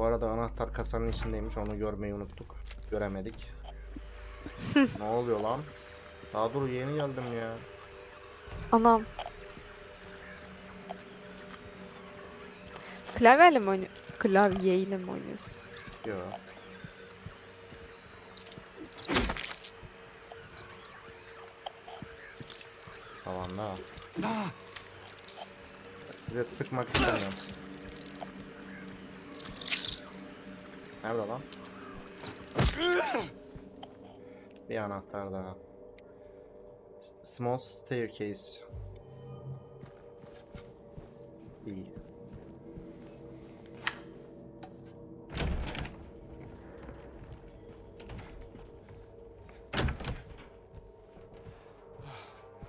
Bu arada anahtar kasanın içindeymiş. Onu görmeyi unuttuk. Göremedik. ne oluyor lan? Daha dur yeni geldim ya. Anam. Klavyeyle mi oynuyor? Klavyeyle mi oynuyorsun? Yo. Tavanda. Size sıkmak istemiyorum. Nerede lan? Bir anahtar daha. Small staircase. İyi.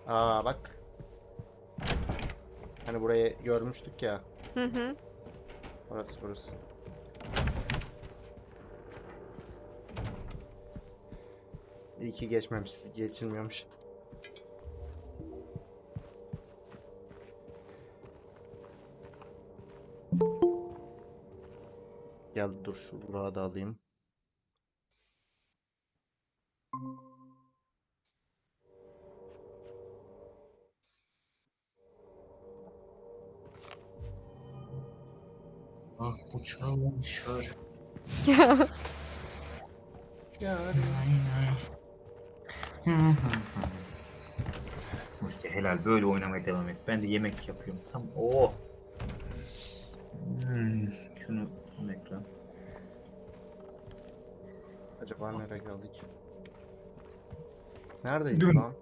Aa bak. Hani burayı görmüştük ya. Hı hı. Orası burası. İyi ki geçmemişiz, geçilmiyormuş. Gel dur şu da alayım. Ah uçağım şör. Ya. İşte helal böyle oynamaya devam et. Ben de yemek yapıyorum. Tam oh. Hmm, şunu son ekran. Acaba nereye geldik? Neredeyiz Dün. lan?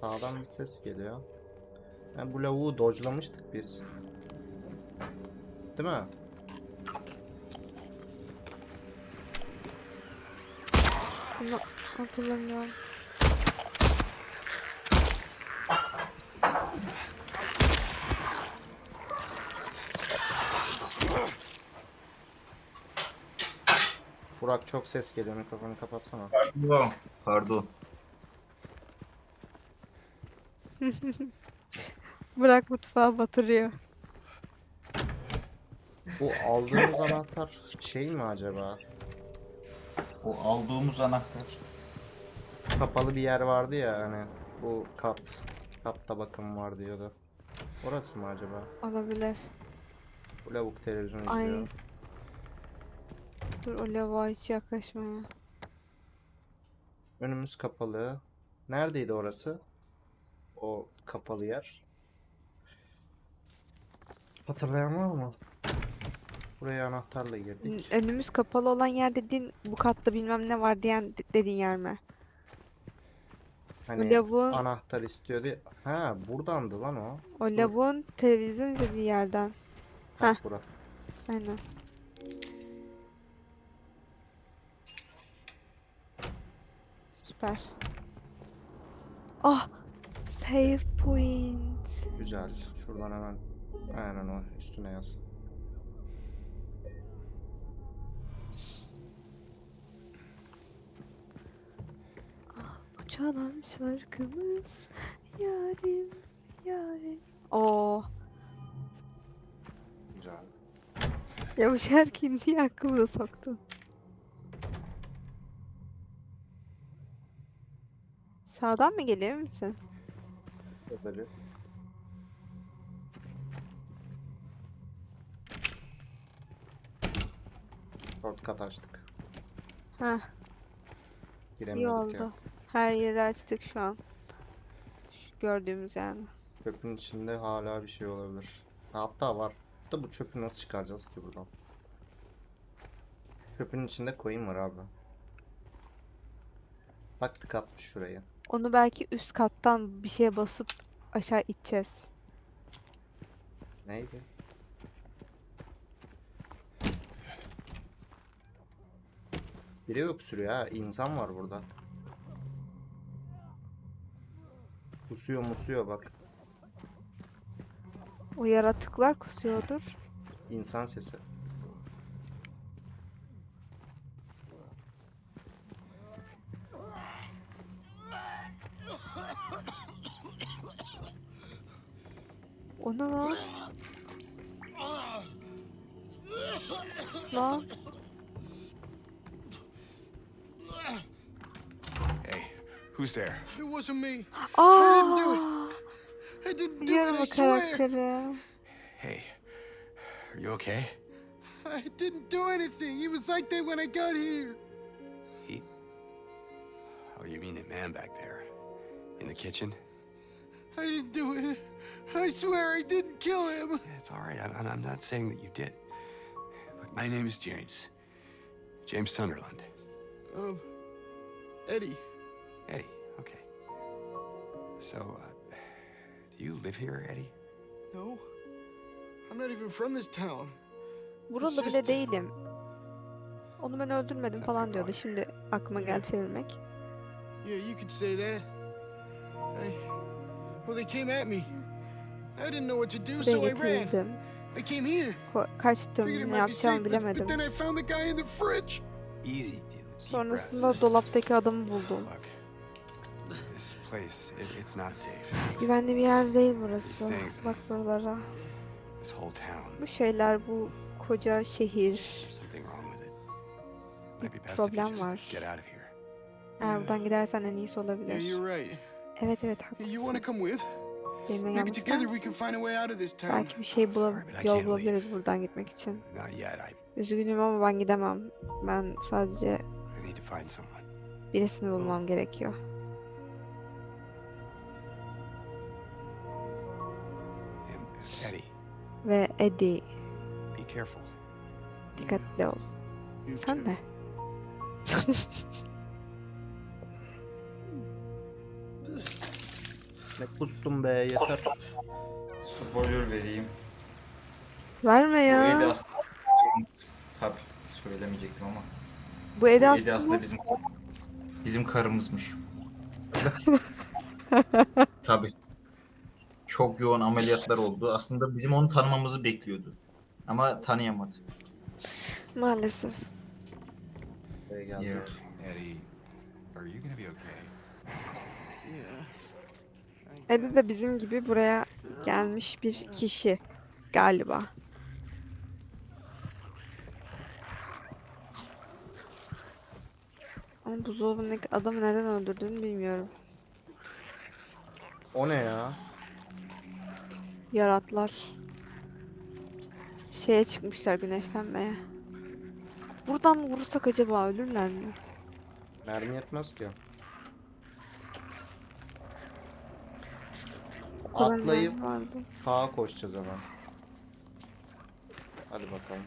Sağdan bir ses geliyor. Yani bu lavuğu dodge'lamıştık biz. Değil mi? Bunu hatırlamıyorum. Burak çok ses geliyor. Mikrofonu kapatsana. Pardon. Pardon. Bırak mutfağa batırıyor. Bu aldığımız anahtar şey mi acaba? O aldığımız anahtar. Kapalı bir yer vardı ya hani bu kat. Katta bakım var diyordu. Orası mı acaba? Olabilir. Bu lavuk televizyon Ay. izliyor. Dur o lavuğa hiç yaklaşmaya. Önümüz kapalı. Neredeydi orası? O kapalı yer. Hatırlayan var mı? Buraya anahtarla girdik. Önümüz kapalı olan yer dediğin bu katta bilmem ne var diyen de- dediğin yer mi? Hani o lavuğun, anahtar istiyordu. Ha buradandı lan o. o lavuğun televizyon izlediği yerden. Ha, Heh. bura. Aynen. Süper. Ah! Save point. Güzel. Şuradan hemen aynen o üstüne yaz. Çalan şarkımız yarim yarim. Oo. Güzel. Ya bu şarkıyı niye aklımıza soktun? Sağdan mı geliyor musun? Böyle. Shortcut açtık. Heh, iyi Giremedik oldu. ya. Her yeri açtık şu an. Şu gördüğümüz yani. Çöpün içinde hala bir şey olabilir. Hatta var. Da bu çöpü nasıl çıkaracağız ki buradan? Çöpün içinde coin var abi. Bak tık atmış şuraya. Onu belki üst kattan bir şeye basıp aşağı iteceğiz. Neydi? Biri yok sürüyor ha. İnsan var burada. Kusuyor musuyor bak. O yaratıklar kusuyordur. İnsan sesi. O ne lan? Lan who's there? It wasn't me. Aa! I didn't do it, Biliyorum I o swear. Hey, are you okay? I didn't do anything. He was like that when I got here. He. Oh, you mean the man back there? In the kitchen? I didn't do it. I swear I didn't kill him. Yeah, it's all right. I'm, I'm not saying that you did. Look, my name is James. James Sunderland. Um, Eddie. Eddie, okay. So, uh, do you live here, Eddie? No. I'm not even from this town. Buralı bile just- değilim. Onu ben öldürmedim falan diyordu. Şimdi aklıma geldi çevirmek. Yeah, you could say that. I. Well, they came at me. I didn't know what to do, so I ran. I came here. Ko- kaçtım. Figured it Ne yapacağımı bilemedim. then I found the guy in the fridge. Easy, deep breaths. Sonrasında dolaptaki adamı buldum. Place, it, it's not safe. Güvenli bir yer değil burası. Bak buralara. This whole town, Bu şeyler bu koca şehir. there's something wrong with it. Bir problem var. get out of here. Eğer buradan gidersen en iyisi olabilir. you're right. Evet evet Hey, you want to haklısın. come with? Benimle gelmek ister misin? Belki bir şey bula Sorry, but I yol bulabiliriz buradan gitmek için. Üzgünüm ama ben gidemem. Ben sadece birisini bulmam gerekiyor. Ve Eddie be careful. dikkatli ol. You Sen too. de. Ne kustum be yeter. Spoiler vereyim. Verme Bu Eddie ya. aslında... Tabii söylemeyecektim ama. Bu Bu Eddie Eddie aslında aslında bizim bizim karımızmış. Tabii. Çok yoğun ameliyatlar oldu. Aslında bizim onu tanımamızı bekliyordu. Ama tanıyamadı. maalesef. Yeah. Eddie, are you gonna be okay? Yeah. Eddie de bizim gibi buraya gelmiş bir kişi galiba. Ama buzdolabındaki adamı neden öldürdüğünü bilmiyorum. O ne ya? Yaratlar. Şeye çıkmışlar güneşlenmeye. Buradan vurursak acaba ölürler mi? Mermi yetmez ki. Kadar Atlayıp vardı. sağa koşacağız hemen. Hadi bakalım.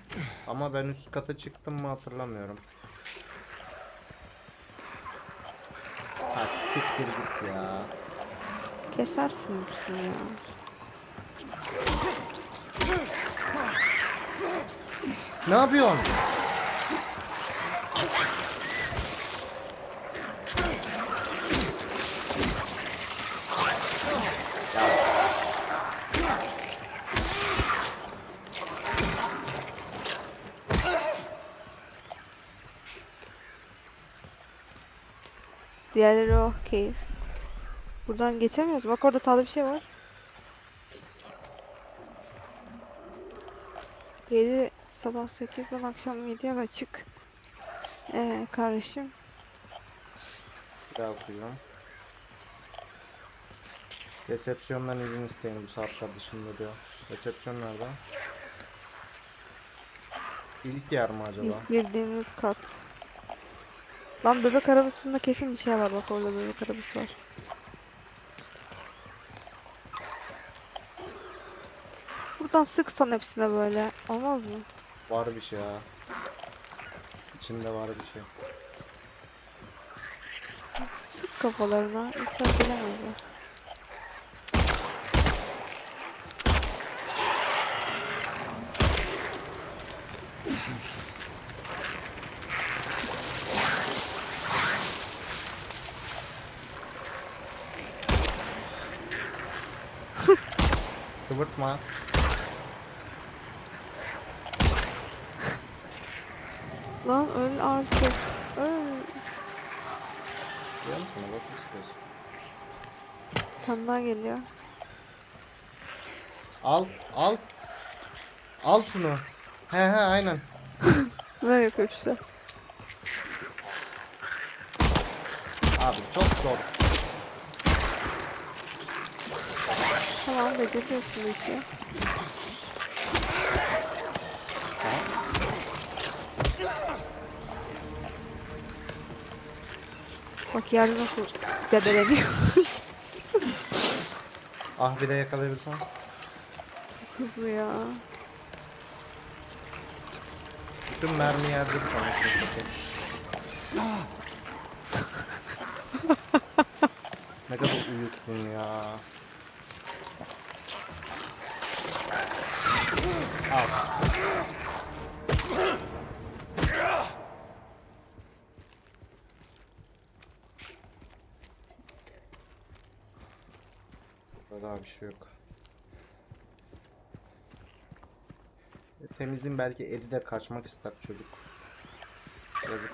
Ama ben üst kata çıktım mı hatırlamıyorum. Ha siktir git ya. Kesersin ya? Ne yapıyorsun? Diğerleri o keyif. Buradan geçemiyoruz. Bak orada sağda bir şey var. Sabah 8'den akşam 7'ye açık. Ee, kardeşim. Okuyacağım. Resepsiyondan izin isteyin bu saatler dışında diyor. Resepsiyon nerede? İlk yer mi acaba? İlk girdiğimiz kat. Lan bebek arabasında kesin bir şey var. Bak orada bebek arabası var. Buradan sıksan hepsine böyle. Olmaz mı? Var bir şey ha. İçinde var bir şey. Sık kafalarına. İnsan bilemezler. Kıvırtma. Lan öl artık. Öl. Biliyor musun? Boş mu sıkıyorsun? Tane daha geliyor. Al, al. Al şunu. He he aynen. Neler yapıyor işte. Abi çok zor. Tamam beceriyorsun bu işi. Bak yerde nasıl debeleniyor. Ah bir de yakalayabilirsem. Hızlı ya. Bütün mermi yerde bir tanesini satayım. ne kadar uyusun ya. Al. Burada daha bir şey yok. Temizin belki eli de kaçmak ister çocuk. Yazık.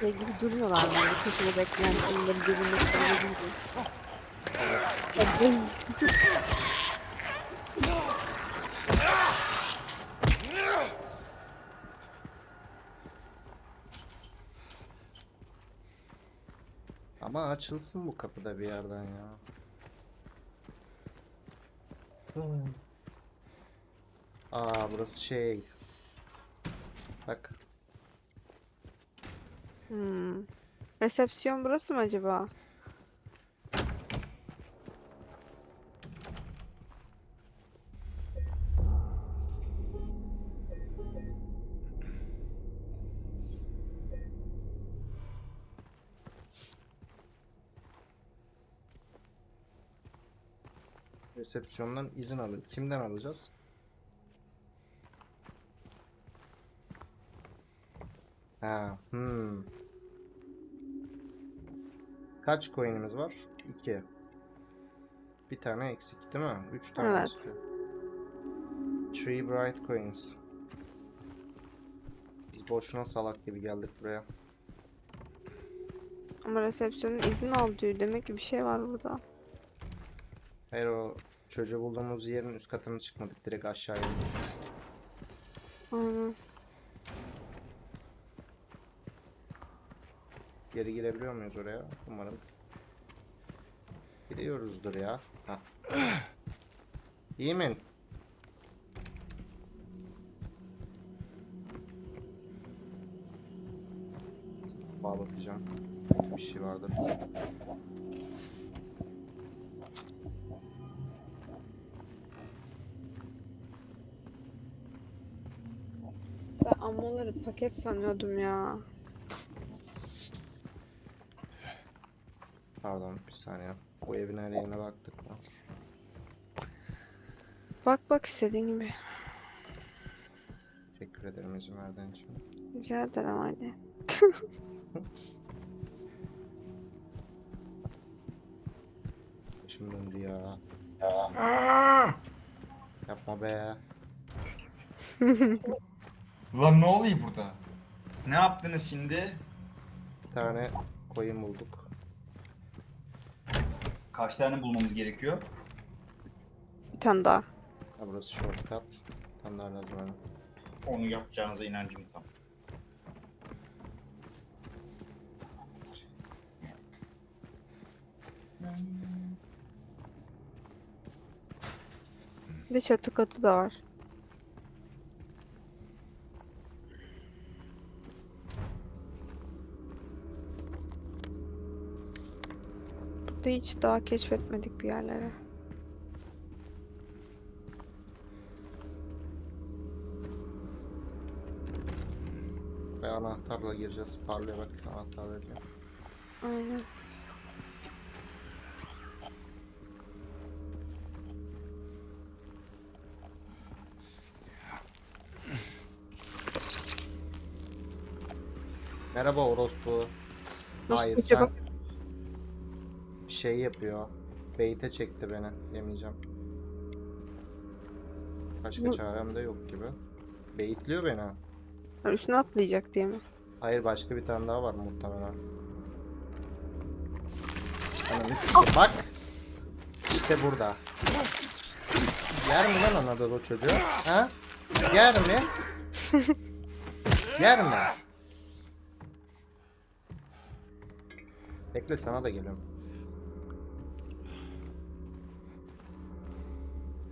Şey gibi durmuyorlar böyle köşede bekleyen filmlerin birbirine sarılı gibi. Evet. Ama açılsın bu kapıda bir yerden ya. Aa burası şey. Bak. Hmm. Resepsiyon burası mı acaba? Resepsiyondan izin alıp kimden alacağız? Ha, hmm. Kaç coin'imiz var? 2. Bir tane eksik değil mi? 3 tane Evet. Three bright coins. Biz boşuna salak gibi geldik buraya. Ama resepsiyonun izin al diyor. Demek ki bir şey var burada. Hayır o çocuğu bulduğumuz yerin üst katına çıkmadık. Direkt aşağıya indik. Aynen. Geri girebiliyor muyuz oraya? Umarım. Giriyoruzdur ya. Ha. İyi mi? Bağ bakacağım. Bir şey vardır. Ben ammoları paket sanıyordum ya. Pardon bir saniye. Bu evin her yerine baktık mı? Bak bak istediğin gibi. Teşekkür ederim izin verdiğin için. Rica ederim hadi. Başım döndü ya. Yapma be. Lan ne oluyor burada? Ne yaptınız şimdi? Bir tane koyun bulduk. Kaç tane bulmamız gerekiyor? Bir tane daha. Ha, burası shortcut. Bir tane daha lazım bana. Onu yapacağınıza inancım tam. Bir de çatı katı da var. Burada hiç daha keşfetmedik bir yerlere. Ve anahtarla gireceğiz. Parlıyor bak anahtar veriyor. Aynen. Merhaba orospu. Hayır sen şey yapıyor. Beyte çekti beni. Yemeyeceğim. Başka Bu- çarem de yok gibi. Beyitliyor beni. Ha, Üstüne atlayacak diye mi? Hayır başka bir tane daha var muhtemelen. Ananı sikeyim bak. İşte burada. Yer mi lan Anadolu çocuğu? Ha? Yer mi? Yer mi? Bekle sana da geliyorum.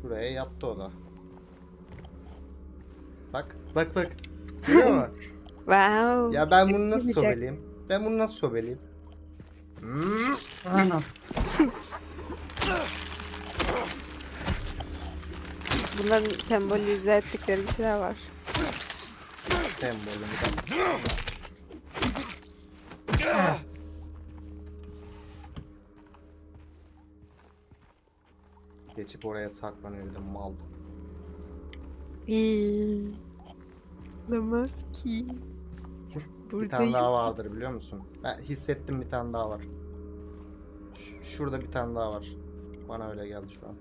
Buraya yattı o da. Bak, bak bak. Görüyor musun? Wow. Ya ben bunu nasıl Yiyecek. sobeleyim? Ben bunu nasıl sobeleyim? Hmm. Bunların sembolize ettikleri bir şeyler var. Sembolü bir de. Geçip oraya saklanıyor bir de mal. İyi. Namaz ki. Bir tane daha vardır biliyor musun? Ben hissettim bir tane daha var. Ş- şurada bir tane daha var. Bana öyle geldi şu an.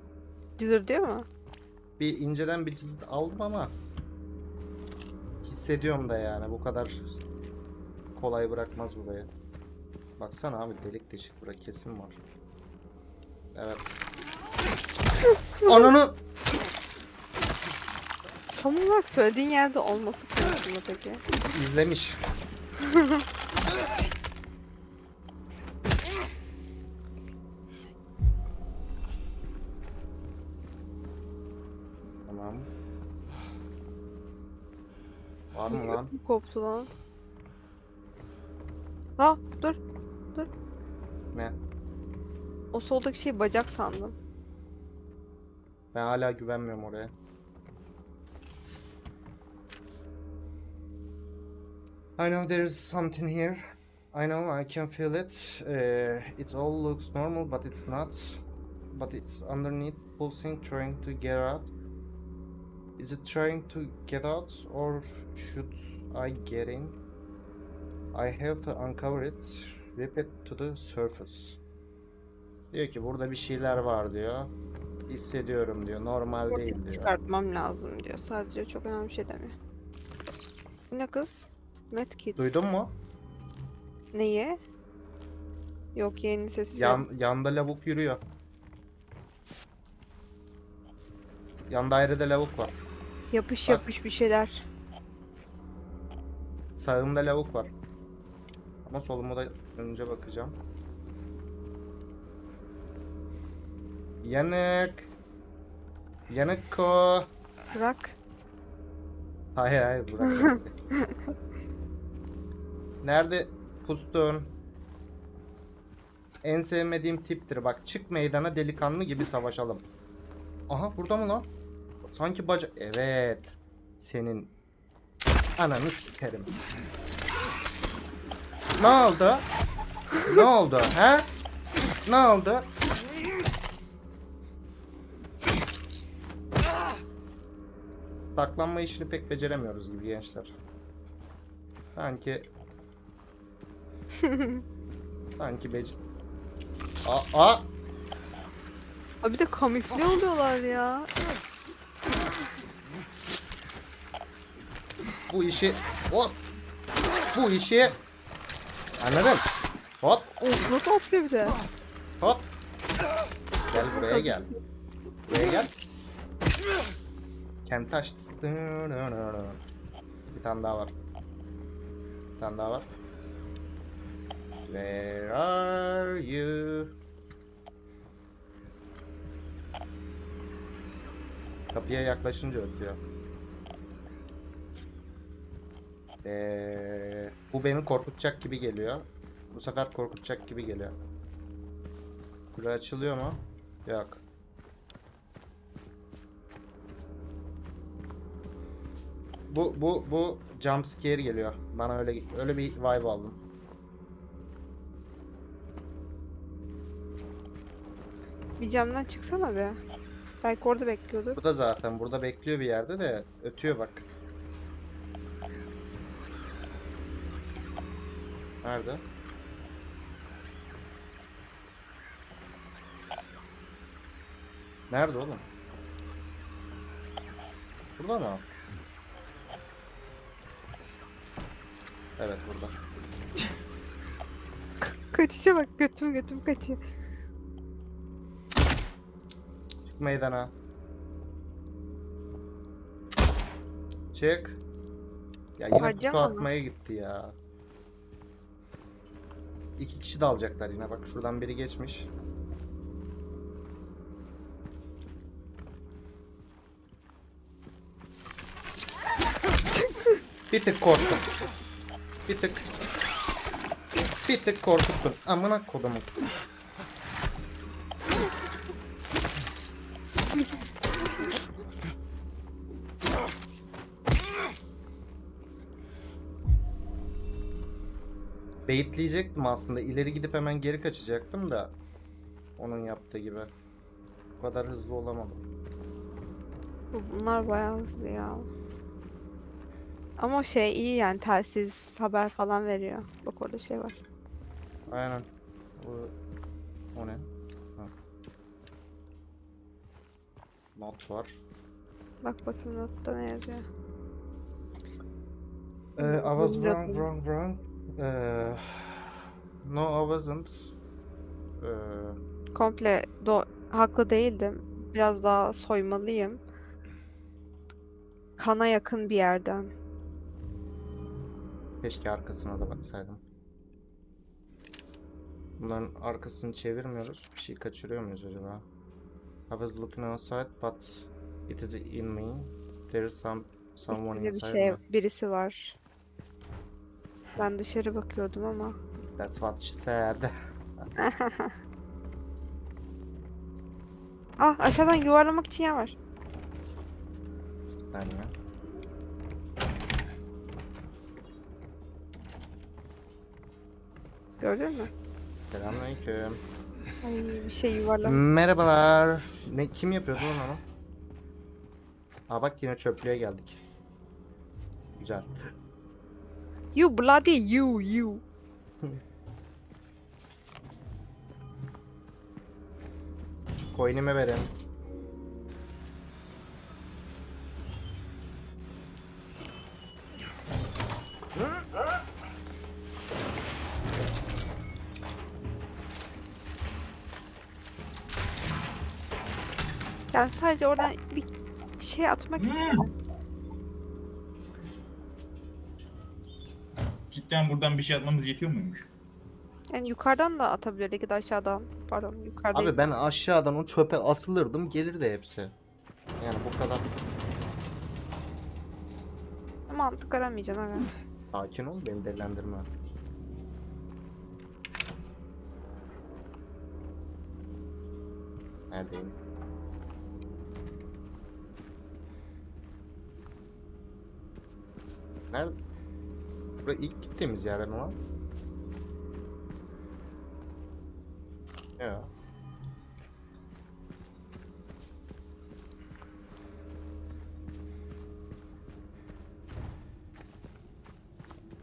Cızır diyor mu? Bir inceden bir cızıt aldım ama hissediyorum da yani bu kadar kolay bırakmaz burayı. Baksana abi delik deşik bura kesin var. Evet. Ananı Tam olarak söylediğin yerde olması konusunda peki. izlemiş. Tamam. Var mı lan? Koptu lan. Ha dur. Ne? O soldaki şey bacak sandım. Ben hala güvenmiyorum oraya. I know there is something here. I know I can feel it. Uh, it all looks normal, but it's not. But it's underneath, pulsing, trying to get out. Is it trying to get out, or should I get in? I have to uncover it, rip it to the surface. Diyor ki burada bir şeyler var diyor. Hissediyorum diyor. Normal değil diyor. Çıkartmam lazım diyor. Sadece çok önemli bir şey demiyor. Ne kız? Medkit. Duydun mu? Neyi? Yok yeni sesi. Yan, yanda lavuk yürüyor. Yan dairede lavuk var. Yapış Bak. yapış bir şeyler. Sağımda lavuk var. Ama soluma da önce bakacağım. Yanık. Yanık ko. Bırak. Hayır hayır bırak. Nerede pustun? En sevmediğim tiptir. Bak çık meydana delikanlı gibi savaşalım. Aha burada mı lan? Sanki baca... Evet. Senin ananı sikerim. Ne oldu? ne oldu? He? Ne oldu? Saklanma işini pek beceremiyoruz gibi gençler. Sanki Sanki bec... Aa, aa! Abi bir de kamufle oluyorlar ya. Bu işi... Hop! Bu işi... Anladın? Hop! Of nasıl atlıyor bir de. Hop! Gel buraya gel. Buraya gel. Açtı. Bir tane daha var. Bir tane daha var. Where are you? Kapıya yaklaşınca ötüyor. Ee, bu beni korkutacak gibi geliyor. Bu sefer korkutacak gibi geliyor. Kule açılıyor mu? Yok. Bu bu bu jump scare geliyor. Bana öyle öyle bir vibe aldım. Bir camdan çıksana be. Belki orada bekliyorduk. Bu da zaten burada bekliyor bir yerde de ötüyor bak. Nerede? Nerede oğlum? Burada mı? Evet burada. Kaçışa bak götüm götüm kaçıyor. Çık meydana. Çık. Ya yine pusu Harcama mı? atmaya gitti ya. İki kişi de alacaklar yine bak şuradan biri geçmiş. Bir tık korktum. Bir tık. Bir tık korkuttun. Amına kodumu. Beyitleyecektim aslında. İleri gidip hemen geri kaçacaktım da. Onun yaptığı gibi. Bu kadar hızlı olamadım. Bu- Bunlar bayağı hızlı ya. Ama şey iyi yani telsiz haber falan veriyor. Bak orada şey var. Aynen. Bu... O ne? Ha. Not var. Bak bakayım notta ne yazıyor. Uh, I was wrong, wrong, wrong. Uh, no, I wasn't. Uh, Komple do haklı değildim. Biraz daha soymalıyım. Kana yakın bir yerden. Keşke arkasına da baksaydım. Bunların arkasını çevirmiyoruz. Bir şey kaçırıyor muyuz acaba? I was looking outside, but it is in me. There is some someone İçinde bir inside şey, me. birisi var. Ben dışarı bakıyordum ama. That's what she said. Ah aşağıdan yuvarlamak için yer var. Bir saniye. Gördün mü? Selamünaleyküm. Ay bir şey yuvarlamak. Merhabalar. Ne kim yapıyordu lan onu? Aa bak yine çöplüğe geldik. Güzel. You bloody you you. Coin'imi verin. Yani sadece oradan bir şey atmak istedim. Cidden buradan bir şey atmamız yetiyor muymuş? Yani yukarıdan da atabilirdik ya da aşağıdan. Pardon yukarıdan. Abi ben aşağıdan o çöpe asılırdım gelirdi hepsi. Yani bu kadar. Mantık aramayacaksın aga. Sakin ol beni delilendirme. Neredeyim? Nerede? Burası ilk gittiğimiz yer mi lan? Ya.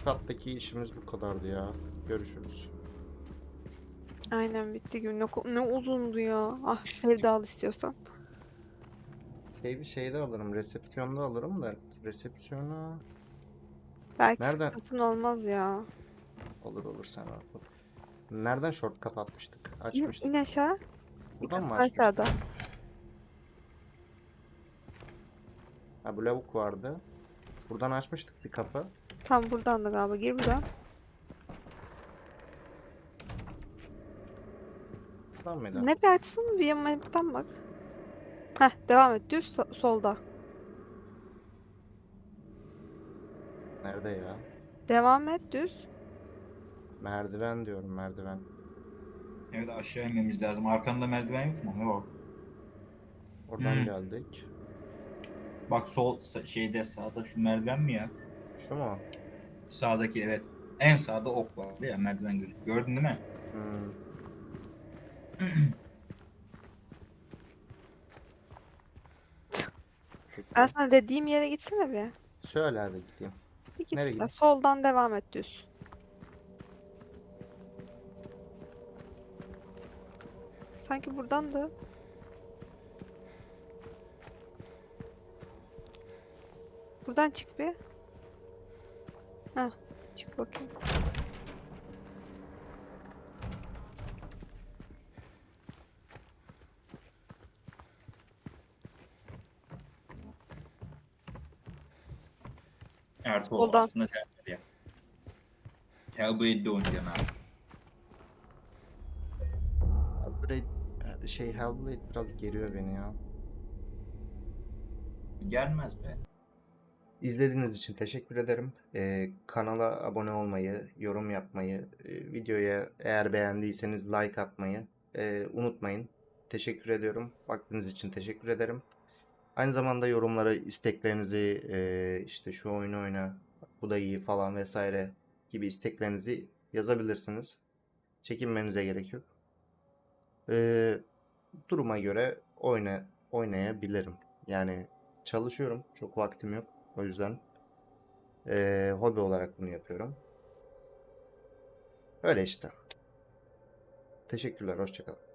Kattaki işimiz bu kadardı ya. Görüşürüz. Aynen bitti gün. Ne, ne uzundu ya. Ah evde al istiyorsan. Save'i şeyde alırım, resepsiyonda alırım da resepsiyona Belki Nereden? satın olmaz ya. olur olur sen al. Nereden shortcut atmıştık? İn, Açmıştık. in aşağı. Buradan mı açmıştık? aşağıda. Ha bu lavuk vardı. Buradan açmıştık bir kapı. Tam buradan da galiba. Gir buradan. Buradan mıydı? Ne bir açsana bir map'ten bak. Heh devam et. Düz so- solda. Nerede ya? Devam et düz. Merdiven diyorum merdiven. Evet aşağı inmemiz lazım. Arkanda merdiven yok mu? Yok. Oradan Hmm. geldik. Bak sol sa- şeyde sağda şu merdiven mi ya? Şu mu? Sağdaki evet. En sağda ok var ya merdiven gözüküyor. Gördün değil mi? Hmm. Ben sana dediğim yere gitsene bir. Söyle hadi gideyim. Bir git. Nereye gideyim? Soldan devam et düz. Sanki buradan da. Buradan çık bir. Heh, çık bakayım. Ertuğrul Soldan. aslında sen var ya. Hellblade'de oynayacaksın abi. Hellblade, şey Hellblade biraz geriyor beni ya. Gelmez be. İzlediğiniz için teşekkür ederim. Ee, kanala abone olmayı, yorum yapmayı, e, videoya eğer beğendiyseniz like atmayı e, unutmayın. Teşekkür ediyorum. Vaktiniz için teşekkür ederim. Aynı zamanda yorumlara isteklerinizi e, işte şu oyunu oyna, bu da iyi falan vesaire gibi isteklerinizi yazabilirsiniz. Çekinmenize gerek yok. Ee, duruma göre oyna oynayabilirim. Yani çalışıyorum. Çok vaktim yok. O yüzden eee, hobi olarak bunu yapıyorum. Öyle işte. Teşekkürler. Hoşçakalın.